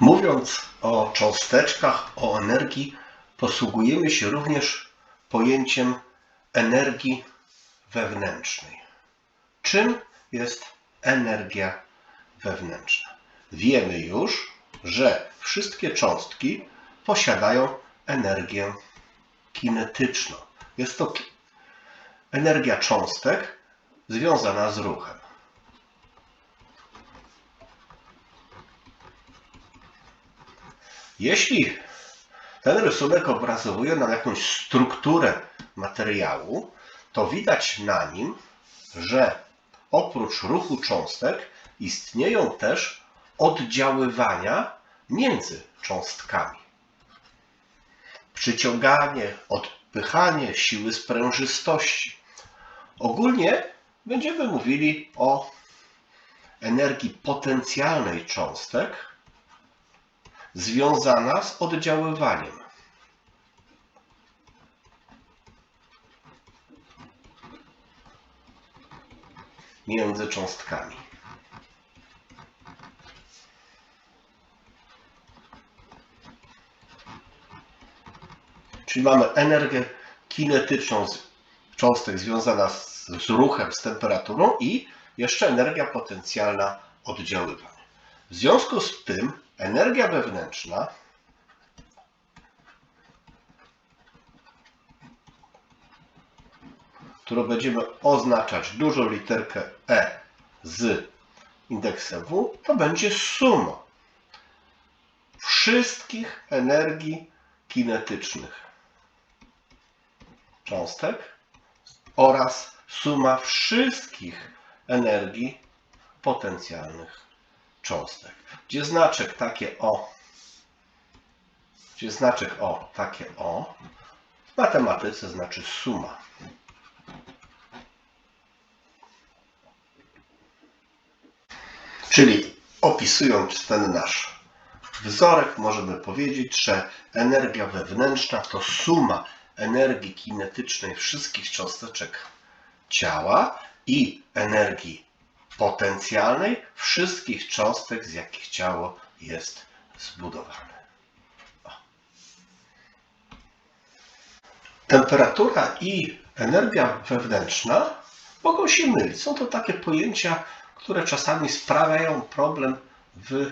Mówiąc o cząsteczkach, o energii, posługujemy się również pojęciem energii wewnętrznej. Czym jest energia wewnętrzna? Wiemy już, że wszystkie cząstki posiadają energię kinetyczną. Jest to energia cząstek związana z ruchem. Jeśli ten rysunek obrazowuje nam jakąś strukturę materiału, to widać na nim, że oprócz ruchu cząstek istnieją też oddziaływania między cząstkami. Przyciąganie, odpychanie, siły sprężystości. Ogólnie będziemy mówili o energii potencjalnej cząstek, związana z oddziaływaniem. Między cząstkami. Czyli mamy energię kinetyczną z cząstek związana z, z ruchem, z temperaturą i jeszcze energia potencjalna oddziaływania. W związku z tym energia wewnętrzna. Którą będziemy oznaczać dużą literkę E z indeksem W, to będzie suma wszystkich energii kinetycznych. Cząstek oraz suma wszystkich energii potencjalnych cząstek. Gdzie znaczek takie o, gdzie znaczek o, takie o, w matematyce znaczy suma. Czyli opisując ten nasz wzorek, możemy powiedzieć, że energia wewnętrzna to suma energii kinetycznej wszystkich cząsteczek ciała i energii potencjalnej wszystkich cząstek, z jakich ciało jest zbudowane. O. Temperatura i energia wewnętrzna mogą się mylić. Są to takie pojęcia, które czasami sprawiają problem w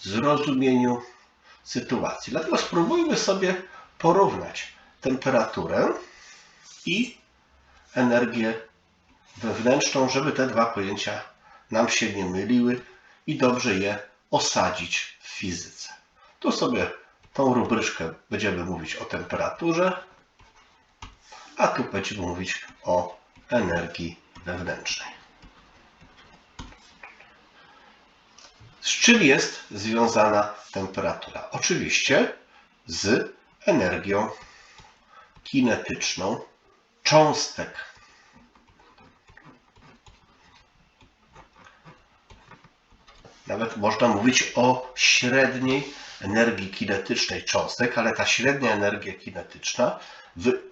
zrozumieniu sytuacji. Dlatego spróbujmy sobie porównać temperaturę i energię wewnętrzną, żeby te dwa pojęcia nam się nie myliły i dobrze je osadzić w fizyce. Tu sobie tą rubryczkę będziemy mówić o temperaturze, a tu będziemy mówić o energii wewnętrznej. Z czym jest związana temperatura? Oczywiście z energią kinetyczną cząstek. Nawet można mówić o średniej energii kinetycznej cząstek, ale ta średnia energia kinetyczna wy,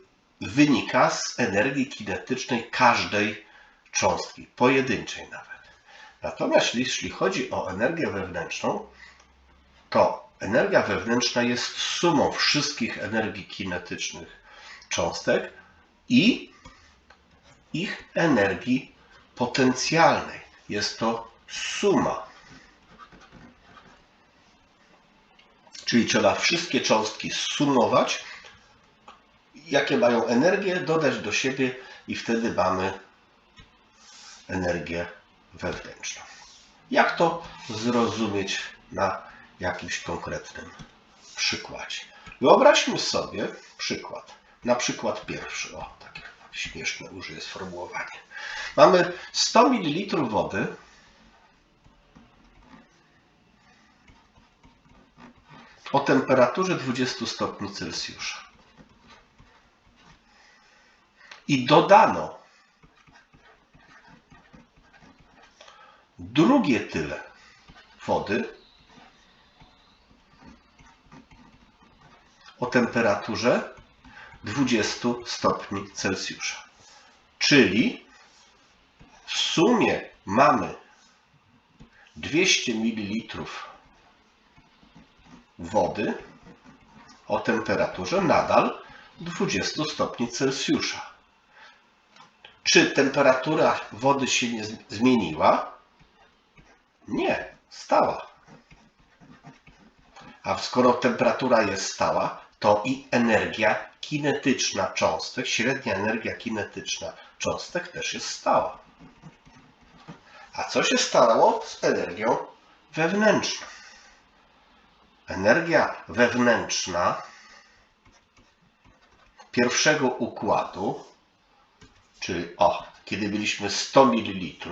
wynika z energii kinetycznej każdej cząstki, pojedynczej nawet. Natomiast jeśli chodzi o energię wewnętrzną, to energia wewnętrzna jest sumą wszystkich energii kinetycznych cząstek i ich energii potencjalnej. Jest to suma. Czyli trzeba wszystkie cząstki sumować, jakie mają energię, dodać do siebie i wtedy mamy energię wewnętrzną. Jak to zrozumieć na jakimś konkretnym przykładzie? Wyobraźmy sobie przykład. Na przykład pierwszy. O, takie śmieszne użyję sformułowanie. Mamy 100 ml wody. O temperaturze 20 stopni Celsjusza. I dodano drugie tyle wody o temperaturze 20 stopni Celsjusza. Czyli w sumie mamy 200 ml wody o temperaturze nadal 20 stopni Celsjusza. Czy temperatura wody się nie zmieniła? Nie, stała. A skoro temperatura jest stała, to i energia kinetyczna cząstek, średnia energia kinetyczna cząstek też jest stała. A co się stało z energią wewnętrzną? Energia wewnętrzna pierwszego układu, czyli o, kiedy byliśmy 100 ml,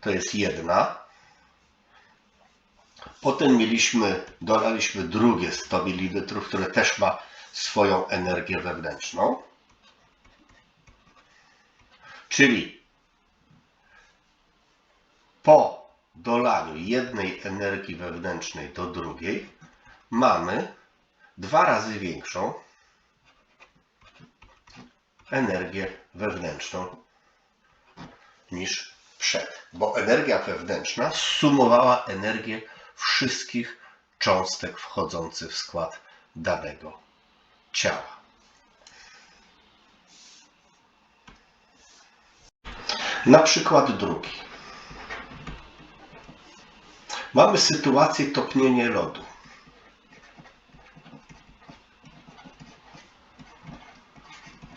to jest jedna. Potem mieliśmy, dodaliśmy drugie 100 ml, które też ma swoją energię wewnętrzną. Czyli po dolaniu jednej energii wewnętrznej do drugiej mamy dwa razy większą energię wewnętrzną niż przed, bo energia wewnętrzna sumowała energię wszystkich cząstek wchodzących w skład danego ciała. Na przykład drugi. Mamy sytuację topnienie lodu.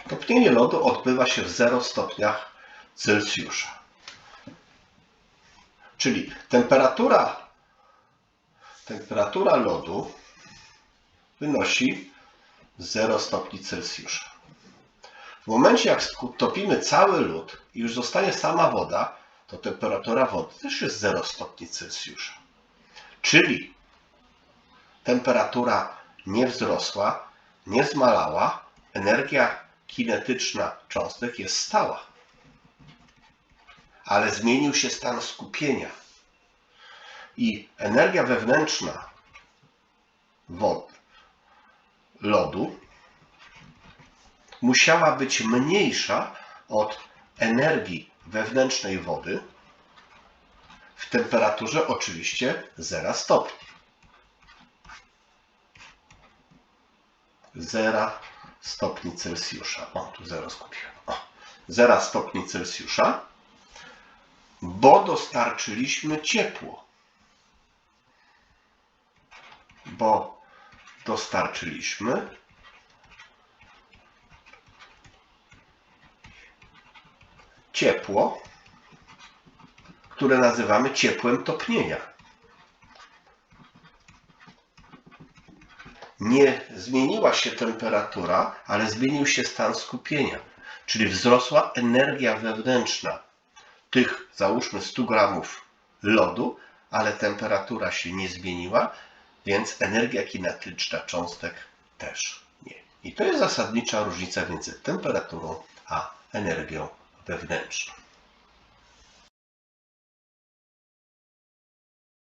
Topnienie lodu odbywa się w 0 stopniach Celsjusza. Czyli temperatura, temperatura lodu wynosi 0 stopni Celsjusza. W momencie jak topimy cały lód i już zostanie sama woda, to temperatura wody też jest 0 stopni Celsjusza. Czyli temperatura nie wzrosła, nie zmalała, energia kinetyczna cząstek jest stała. Ale zmienił się stan skupienia. I energia wewnętrzna wod, lodu musiała być mniejsza od energii wewnętrznej wody w temperaturze oczywiście 0 stopni. 0 stopni Celsjusza. O, tu 0 skupiłem. O, 0 stopni Celsjusza, bo dostarczyliśmy ciepło. Bo dostarczyliśmy ciepło, które nazywamy ciepłem topnienia. Nie zmieniła się temperatura, ale zmienił się stan skupienia, czyli wzrosła energia wewnętrzna tych, załóżmy, 100 gramów lodu, ale temperatura się nie zmieniła, więc energia kinetyczna cząstek też nie. I to jest zasadnicza różnica między temperaturą a energią wewnętrzną.